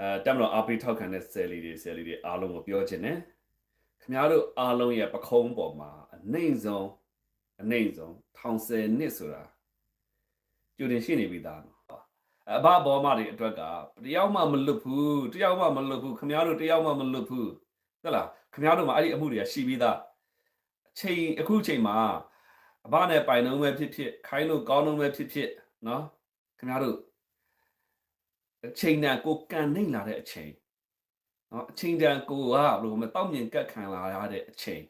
အဲတက်မလို့အားပေးထောက်ခံတဲ့ဆယ်လီတွေဆယ်လီတွေအားလုံးကိုပြောချင်တယ်ခင်ဗျားတို့အားလုံးရဲ့ပခုံးပေါ်မှာအနှိမ့်ဆုံးအနှိမ့်ဆုံးထောင်ဆယ်နှစ်ဆိုတာကြိုတင်ရှိနေပြီသားနော်အဘဘောမတွေအတွက်ကတယောက်မှမလွတ်ဘူးတယောက်မှမလွတ်ဘူးခင်ဗျားတို့တယောက်မှမလွတ်ဘူးဟုတ်လားခင်ဗျားတို့မှာအဲ့ဒီအမှုတွေကရှိပြီးသားအချိန်အခုအချိန်မှာအဘနဲ့ပိုင်နှုံးပဲဖြစ်ဖြစ်ခိုင်းလို့ကောင်းနှုံးပဲဖြစ်ဖြစ်နော်ခင်ဗျားတို့အ ချိန်တန်ကိုကန်နှိမ့်လာတဲ့အချိန်နော်အချိန်တန်ကိုကဘယ်လိုမတောက်မြင်ကတ်ခံလာရတဲ့အချိန်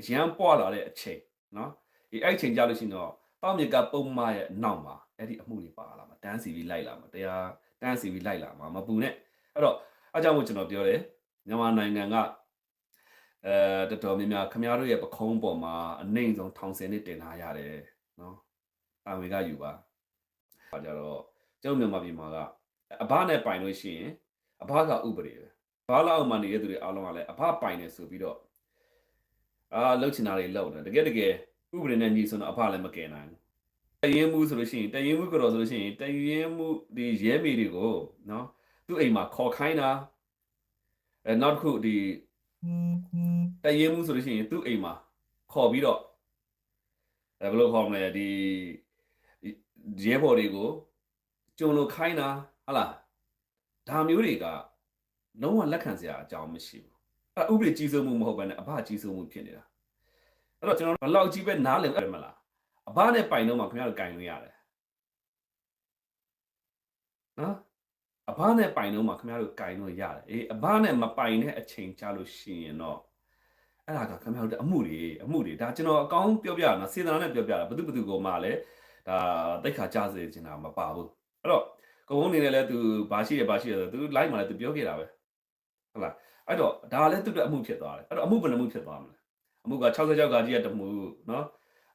အရန်ပွားလာတဲ့အချိန်နော်ဒီအဲ့အချိန်ကြလို့ရှိရင်တော့တောက်မြင်ကပုံမရဲ့နောက်မှာအဲ့ဒီအမှုတွေပါလာမှာတန်းစီပြီးလိုက်လာမှာတရားတန်းစီပြီးလိုက်လာမှာမပူနဲ့အဲ့တော့အားကြောင့်မို့ကျွန်တော်ပြောတယ်မြန်မာနိုင်ငံကအဲတော်တော်များများခမားတို့ရဲ့ပခုံးပေါ်မှာအနှိမ့်ဆုံးထောင်စင်နဲ့တင်ထားရတယ်နော်အာဝေကယူပါအဲကြတော့ကျုပ်မြန်မာပြည်မှာက အဘနဲ့ပိုင်လို့ရှိရင်အဘကဥပဒေပဲဘာလောက်မှနေတဲ့သူတွေအားလုံးကလည်းအဘပိုင်တယ်ဆိုပြီးတော့အာလှုပ်ချင်တာတွေလှုပ်တယ်တကယ်တကယ်ဥပဒေနဲ့ညီဆိုတော့အဘလည်းမကယ်နိုင်ဘူးတရင်မှုဆိုလို့ရှိရင်တရင်မှုကတော့ဆိုလို့ရှိရင်တရင်မှုဒီရဲမေတွေကိုနော်သူ့အိမ်မှာခေါ်ခိုင်းတာအဲနောက်တစ်ခုဒီတရင်မှုဆိုလို့ရှိရင်သူ့အိမ်မှာခေါ်ပြီးတော့အဲဘယ်လိုခေါ်မလဲဒီရဲဘော်တွေကိုကြုံလို့ခိုင်းတာ ဟုတ်လားဒါမျိုးတွေကလုံးဝလက်ခံစရာအကြောင်းမရှိဘူးအဲ့ဥပဒေကြီးစိုးမှုမဟုတ်ဘဲနဲ့အဘကြီးစိုးမှုဖြစ်နေတာအဲ့တော့ကျွန်တော်ဘယ်လောက်ကြီးပဲနားလည်အဲ့မလားအဘနဲ့ပိုင်တော့မှခင်ဗျားတို့ကင်လို့ရတယ်နော်အဘနဲ့ပိုင်တော့မှခင်ဗျားတို့ကင်လို့ရတယ်အေးအဘနဲ့မပိုင်တဲ့အချိန်ကြာလို့ရှိရင်တော့အဲ့ဒါကခင်ဗျားတို့အမှုတွေအမှုတွေဒါကျွန်တော်အကောင်းပြောပြတာနော်စေတနာနဲ့ပြောပြတာဘယ်သူဘယ်သူကိုမှလည်းဒါတိတ်ခါကြားစေချင်တာမပါဘူးအဲ့တော့ ကုန်းနေနဲ့လည်းသူဘာရှိရဘာရှိရဆိုသူ live မှာလည်းသူပြောခဲ့တာပဲဟုတ်လားအဲ့တော့ဒါလည်းသူ့အတွက်အမှုဖြစ်သွားတယ်အဲ့တော့အမှုဘယ်နှမှုဖြစ်သွားမလဲအမှုက66ကကြီးကတမှုနော်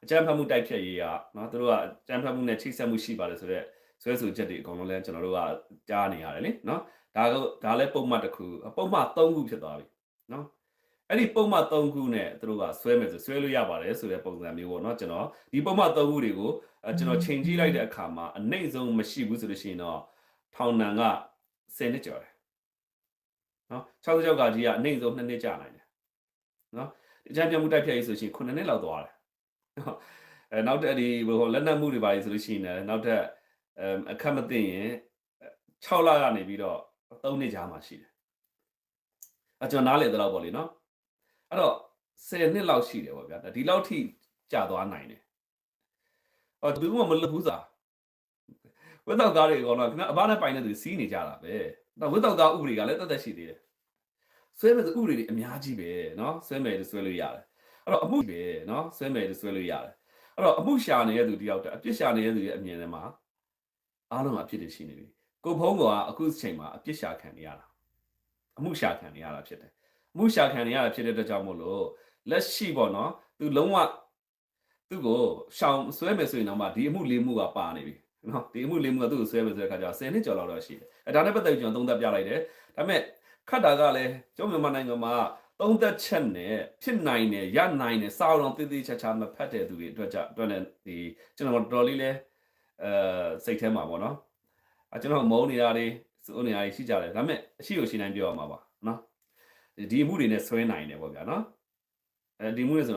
အကြမ်းဖက်မှုတိုက်ဖြတ်ရေးကနော်သူတို့ကအကြမ်းဖက်မှုနဲ့ချိတ်ဆက်မှုရှိပါတယ်ဆိုတော့ဆွဲဆိုချက်တွေအကုန်လုံးလဲကျွန်တော်တို့ကကြားနေရတယ်လေနော်ဒါကဒါလည်းပုံမှတ်တစ်ခုပုံမှတ်3ခုဖြစ်သွားပြီနော်အဲ့ဒီပုံမှတ်3ခုနဲ့သူတို့ကဆွဲမယ်ဆိုဆွဲလို့ရပါတယ်ဆိုတဲ့ပုံစံမျိုးပေါ့နော်ကျွန်တော်ဒီပုံမှတ်3ခုတွေကို ကျွန်တော်ချိန်ကြည့်လိုက်တဲ့အခါမှာအနှိမ့်ဆုံးမရှိဘူးဆိုလို့ရှိရင်တော့ထောင်နံက10နှစ်ကျော်တယ်နော်66ကကြီးကအနှိမ့်ဆုံး2နှစ်ကြာနိုင်တယ်နော်အကြမ်းပြမှုတိုက်ဖြတ်ရေးဆိုရှင်9နှစ်လောက်သွားတယ်နော်အဲနောက်တက်ဒီဟိုလက်နက်မှုတွေပါလေဆိုလို့ရှိရင်လည်းနောက်တက်အခက်မသိရင်6လကနေပြီးတော့3နှစ်ကြာမှရှိတယ်အကျွန်တော်နားလေတော့ပေါ့လေနော်အဲ့တော့10နှစ်လောက်ရှိတယ်ပေါ့ဗျာဒီလောက်ထိကြာသွားနိုင်တယ် အော်သူကမလွတ်ဘူးစားဝတ်တော့ကားတွေကတော့ခင်ဗျအဘနဲ့ပိုင်တဲ့သူစီးနေကြတာပဲတော့ဝတ်တော့ကားဥပဒေကလည်းတသက်ရှိသေးတယ်ဆွဲမယ်ဆိုဥပဒေတွေအများကြီးပဲเนาะဆွဲမယ်လို့ဆွဲလို့ရတယ်အဲ့တော့အမှုပဲเนาะဆွဲမယ်လို့ဆွဲလို့ရတယ်အဲ့တော့အမှုရှာနေတဲ့သူတယောက်တည်းအပြစ်ရှာနေတဲ့သူရဲ့အမြင်ထဲမှာအားလုံးအပြစ်တွေရှိနေပြီကိုဖုံးကအခုချိန်မှာအပြစ်ရှာခံနေရတာအမှုရှာခံနေရတာဖြစ်တယ်အမှုရှာခံနေရတာဖြစ်တဲ့အတွက်ကြောင့်မို့လို့လက်ရှိပေါ့နော်သူလုံးဝ သူ့ကိုရှောင်ဆွဲမယ်ဆိုရင်တော့မှဒီအမှုလေးမှုကပါနေပြီနော်ဒီအမှုလေးမှုကသူ့ကိုဆွဲမယ်ဆိုတဲ့ခါကျတော့10နှစ်ကျော်လောက်တော့ရှိတယ်အဲဒါနဲ့ပတ်သက်ပြီးကျွန်တော်သုံးသပ်ပြလိုက်တယ်ဒါပေမဲ့ခတ်တာကလည်းကျုံမြန်မာနိုင်ငံမှာသုံးသက်ချက်နဲ့ဖြစ်နိုင်တယ်ရနိုင်တယ်စာအောင်တည်တည်ချာချာမဖတ်တဲ့သူတွေအတွက်ကြအတွက်လည်းဒီကျွန်တော်တော်တော်လေးလဲအဲစိတ်ထဲမှာပေါ့နော်အဲကျွန်တော်မုန်းနေတာတွေစိုးနေတာတွေရှိကြတယ်ဒါပေမဲ့အရှိကိုရှိနိုင်ပြောရမှာပါနော်ဒီအမှုတွေနဲ့ဆွဲနိုင်တယ်ပေါ့ဗျာနော်အဲဒီမှုတွေဆို